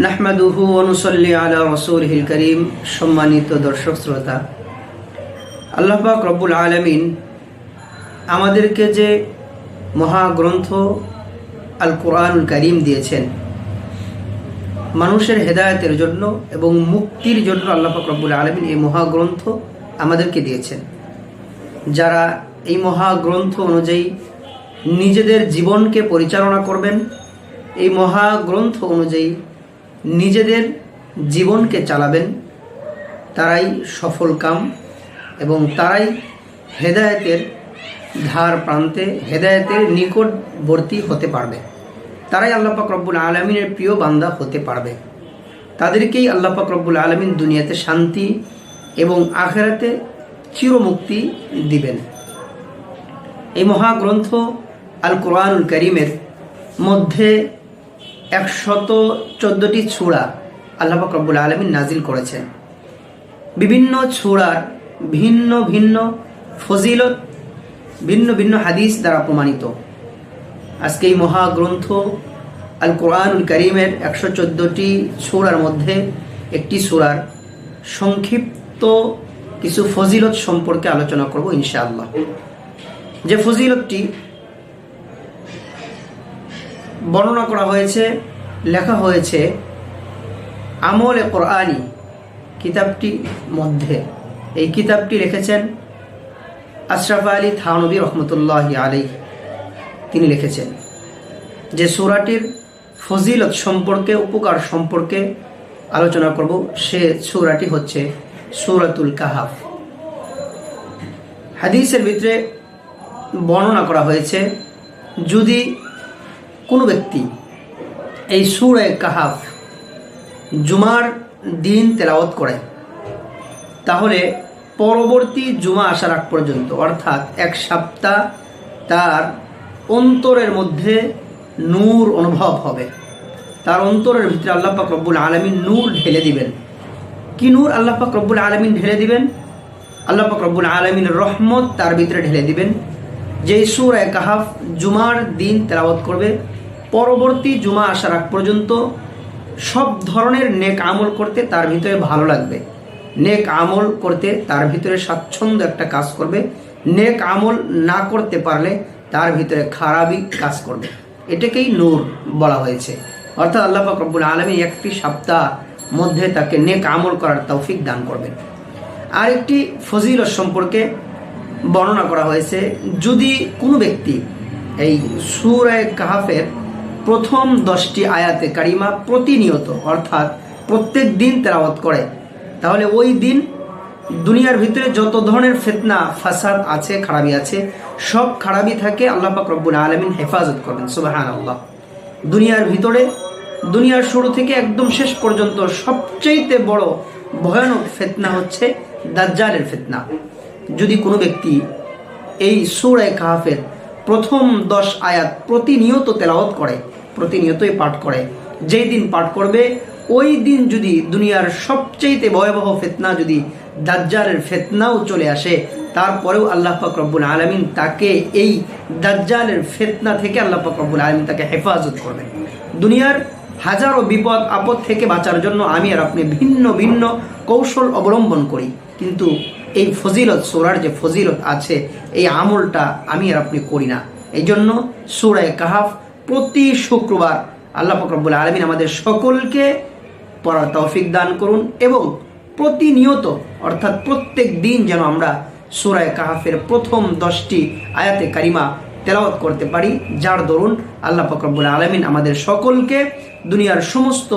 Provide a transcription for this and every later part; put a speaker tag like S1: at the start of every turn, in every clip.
S1: নাহমাদুহু অনুসল্লি আলা রসুলহিল করিম। সম্মানিত দর্শক শ্রোতা, আল্লাহ পাক রব্বুল আলমিন আমাদেরকে যে মহাগ্রন্থ আল কোরআনুল করিম দিয়েছেন, মানুষের হেদায়তের জন্য এবং মুক্তির জন্য আল্লাহ পাক রব্বুল আলমিন এই মহাগ্রন্থ আমাদেরকে দিয়েছেন। যারা এই মহাগ্রন্থ অনুযায়ী নিজেদের জীবনকে পরিচালনা করবেন, এই মহাগ্রন্থ অনুযায়ী নিজেদের জীবনকে চালাবেন, তারাই সফল কাম এবং তারাই হেদায়েতের ধার প্রান্তে, হেদায়েতের নিকটবর্তী হতে পারবে। তারাই আল্লাহ পাক রব্বুল আলমিনের প্রিয় বান্দা হতে পারবে। তাদেরকেই আল্লাহ পাক রব্বুল আলমিন দুনিয়াতে শান্তি এবং আখেরাতে চিরমুক্তি দিবেন। এই মহাগ্রন্থ আল কোরআনুল করিমের মধ্যে একশত চোদ্দটি ছুড়া আল্লাহ রব্বুল আলমিন নাজিল করেছেন। বিভিন্ন ছুড়ার ভিন্ন ভিন্ন ফজিলত, ভিন্ন ভিন্ন হাদিস দ্বারা প্রমাণিত। আজকে এই মহাগ্রন্থ আল কোরআনুল করিমের একশো চোদ্দোটি ছুড়ার মধ্যে একটি সুরার সংক্ষিপ্ত কিছু ফজিলত সম্পর্কে আলোচনা করব ইনশাআল্লাহ। যে ফজিলতটি বর্ণনা করা হয়েছে, লেখা হয়েছে, আমলে কোরআনি কিতাবটি মধ্যে। এই কিতাবটি লিখেছেন আশরাফ আলী থানবী রহমতুল্লাহ আলী তিনি লিখেছেন, যে সুরাটির ফজিলত সম্পর্কে, উপকার সম্পর্কে আলোচনা করব, সে সুরাটি হচ্ছে সুরাতুল কাহাফ। হাদিসের ভিতরে বর্ণনা করা হয়েছে, যদি কোনো ব্যক্তি এই সুরে কাহাফ জুমার দিন তেলাওয়াত করে, তাহলে পরবর্তী জুমা আসার আগ পর্যন্ত, অর্থাৎ এক সপ্তাহ তার অন্তরের মধ্যে নূর অনুভব হবে। তার অন্তরের ভিতরে আল্লাহ পাক রব্বুল আলমিন নূর ঢেলে দিবেন। কি নূর আল্লাহ পাক রব্বুল আলমিন ঢেলে দিবেন? আল্লাহ পাক রব্বুল আলমিন রহমত তার ভিতরে ঢেলে দিবেন। যেই সুর কাহাফ জুমার দিন তেলাওয়াত করবে পরবর্তী জুমা আসার আগ পর্যন্ত সব ধরনের নেক আমল করতে তার ভিতরে ভালো লাগবে। নেক আমল করতে তার ভিতরে স্বাচ্ছন্দ্য একটা কাজ করবে। নেক আমল না করতে পারলে তার ভিতরে খারাপই কাজ করবে। এটাকেই নূর বলা হয়েছে। অর্থাৎ আল্লাহ রব্বুল আলমী একটি সপ্তাহ মধ্যে তাকে নেক আমল করার তৌফিক দান করবেন। আরেকটি ফজিলত সম্পর্কে বর্ণনা করা হয়েছে, যদি কোনো ব্যক্তি এই সুরায় কাহাফের প্রথম দশটি আয়াতে কারিমা প্রতিনিয়ত, অর্থাৎ প্রত্যেক দিন তেরাওয়াত করে। তাহলে ওই দিন দুনিয়ার ভিতরে যত ধরনের ফেতনা, ফাসাদ আছে, খারাপি আছে, সব খারাপি থাকে, আল্লাহ পাক রব্বুল আলমিন হেফাজত করবেন সুবাহান আল্লাহ দুনিয়ার ভিতরে, দুনিয়ার শুরু থেকে একদম শেষ পর্যন্ত সবচাইতে বড় ভয়ানক ফেতনা হচ্ছে দাজ্জালের ফেতনা। যদি কোনো ব্যক্তি এই সুরায় কাহাফের প্রথম দশ আয়াত প্রতিনিয়ত তেলাওয়াত করে, প্রতিনিয়তই পাঠ করে। যেই দিন পাঠ করবে, ওই দিন যদি দুনিয়ার সবচেয়েতে ভয়াবহ ফেতনা যদি দাজ্জালের ফেতনাও চলে আসে, তারপরেও আল্লাহ রব্বুল আলমিন তাকে এই দাজ্জালের ফেতনা থেকে আল্লাহ রব্বুল আলমিন তাকে হেফাজত করবেন। দুনিয়ার হাজারো বিপদ, আপদ থেকে বাঁচার জন্য আমি আর আপনি ভিন্ন ভিন্ন কৌশল অবলম্বন করি। কিন্তু এই ফজিলত, সোরার যে ফজিলত আছে, এই আমলটা আমি আর আপনি করি না। এই জন্য সুরায় কাহাফ প্রতি শুক্রবার আল্লাহ ফকরবুল আলমিন আমাদের সকলকে পড়ার তৌফিক দান করুন এবং প্রতিনিয়ত, অর্থাৎ প্রত্যেক দিন যেন আমরা সুরায় কাহাফের প্রথম দশটি আয়াতে কারিমা তেলাওয়াত করতে পারি, যার দরুন আল্লাহ ফকরবুল আলমিন আমাদের সকলকে দুনিয়ার সমস্ত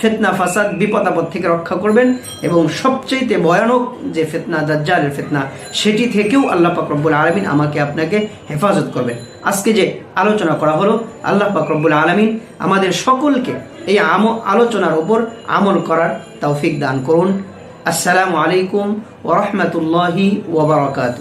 S1: ফেতনা, ফাসাদ, বিপদ, আপদ থেকে রক্ষা করবেন এবং সবচেয়েতে ভয়ানক যে ফেতনা, দাজ্জালের ফেতনা, সেটি থেকেও আল্লাহ পাকরব্বুল আলমিন আমাকে আপনাকে হেফাজত করবেন। আজকে যে আলোচনা করা হলো, আল্লাহ পাকরব্বুল আলমিন আমাদের সকলকে এই আম আলোচনার ওপর আমল করার তৌফিক দান করুন। আসসালামু আলাইকুম ওরহমতুল্লাহি ওবরাকাত